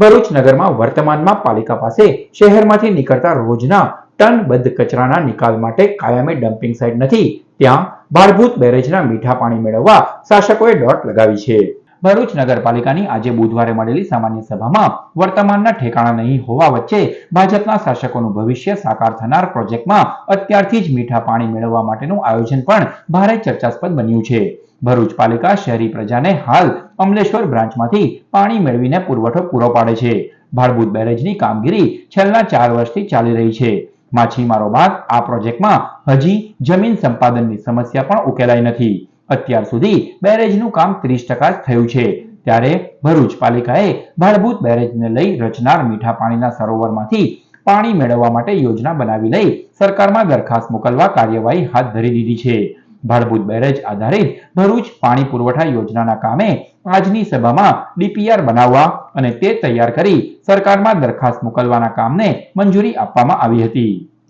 ભરૂચ નગરમાં વર્તમાનમાં પાલિકા પાસે શહેરમાંથી નીકળતા રોજના ટનબદ્ધ કચરાના નિકાલ માટે કાયમી ડમ્પિંગ સાઇટ નથી. ત્યાં ભાડભૂત બેરેજના મીઠા પાણી મેળવવા શાસકોએ દોટ લગાવી છે. ભરૂચ નગરપાલિકાની આજે બુધવારે મળેલી સામાન્ય સભામાં વર્તમાનના ઠેકાણા નહીં હોવા વચ્ચે ભાજપના શાસકોનું ભવિષ્ય સાકાર થનાર પ્રોજેક્ટમાં અત્યારથી જ મીઠા પાણી મેળવવા માટેનું આયોજન પણ ભારે ચર્ચાસ્પદ બન્યું છે. ભરૂચ પાલિકા શહેરી પ્રજાને હાલ અમલેશ્વર બ્રાન્ચમાંથી પાણી મેળવીને પુરવઠો પૂરો પાડે છે. ભાડભૂત બેરેજની કામગીરી છેલ્લા ચાર વર્ષથી ચાલી રહી છે. માછીમારો બાદ આ પ્રોજેક્ટમાં હજી જમીન સંપાદનની સમસ્યા પણ ઉકેલાઈ નથી. અત્યાર સુધી બેરેજનું કામ ત્રીસ ટકા થયું છે. ત્યારે ભરૂચ પાલિકાએ ભાડભૂત બેરેજને લઈ રચનાર મીઠા પાણીના સરોવરમાંથી પાણી મેળવવા માટે યોજના બનાવી લઈ સરકારમાં દરખાસ્ત મોકલવા કાર્યવાહી હાથ ધરી દીધી છે. ભાડભૂત બેરેજ આધારિત ભરૂચ પાણી પુરવઠા યોજનાના કામે આજની સભામાં ડીપીઆર બનાવવા અને તે તૈયાર કરી સરકારમાં દરખાસ્ત મોકલવાના કામને મંજૂરી આપવામાં આવી હતી.